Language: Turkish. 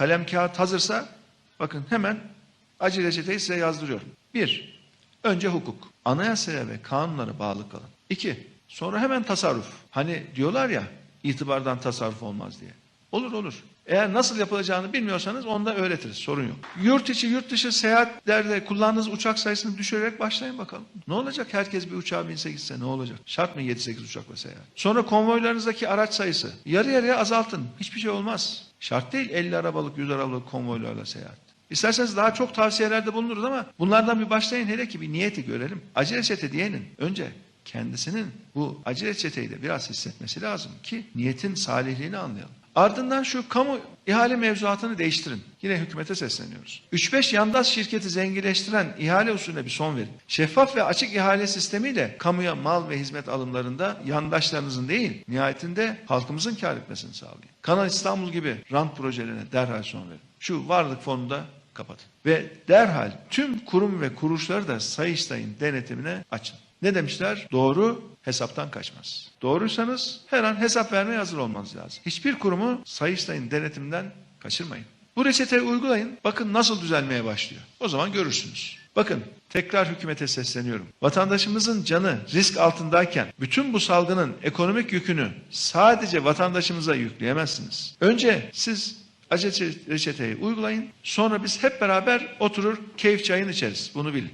Kalem kağıt hazırsa bakın hemen acil reçeteyi size yazdırıyorum. Bir, önce hukuk. Anayasaya ve kanunlara bağlı kalın. İki, sonra hemen tasarruf. Hani diyorlar ya itibardan tasarruf olmaz diye. Olur olur. Eğer nasıl yapılacağını bilmiyorsanız onu da öğretiriz. Sorun yok. Yurt içi yurt dışı seyahatlerde kullandığınız uçak sayısını düşürerek başlayın bakalım. Ne olacak herkes bir uçağa binse gitse ne olacak? Şart mı 7-8 uçakla seyahat? Sonra konvoylarınızdaki araç sayısı yarı yarıya azaltın. Hiçbir şey olmaz. Şart değil 50 arabalık 100 arabalık konvoylarla seyahat. İsterseniz daha çok tavsiyelerde bulunuruz ama bunlardan bir başlayın hele ki bir niyeti görelim. Acil reçete diyenin önce kendisinin bu acil reçeteyi de biraz hissetmesi lazım ki niyetin salihliğini anlayalım. Ardından şu kamu ihale mevzuatını değiştirin. Yine hükümete sesleniyoruz. 3-5 yandaş şirketi zenginleştiren ihale usulüne bir son verin. Şeffaf ve açık ihale sistemiyle kamuya mal ve hizmet alımlarında yandaşlarınızın değil, nihayetinde halkımızın kar etmesini sağlayın. Kanal İstanbul gibi rant projelerine derhal son verin. Şu varlık fonunda kapatın. Ve derhal tüm kurum ve kuruluşları da Sayıştay'ın denetimine açın. Ne demişler? Doğru hesaptan kaçmaz. Doğruysanız her an hesap vermeye hazır olmanız lazım. Hiçbir kurumu Sayıştay'ın denetiminden kaçırmayın. Bu reçeteyi uygulayın. Bakın nasıl düzelmeye başlıyor. O zaman görürsünüz. Bakın tekrar hükümete sesleniyorum. Vatandaşımızın canı risk altındayken bütün bu salgının ekonomik yükünü sadece vatandaşımıza yükleyemezsiniz. Önce siz acil reçeteyi uygulayın. Sonra biz hep beraber oturur keyif çayını içeriz. Bunu bilin.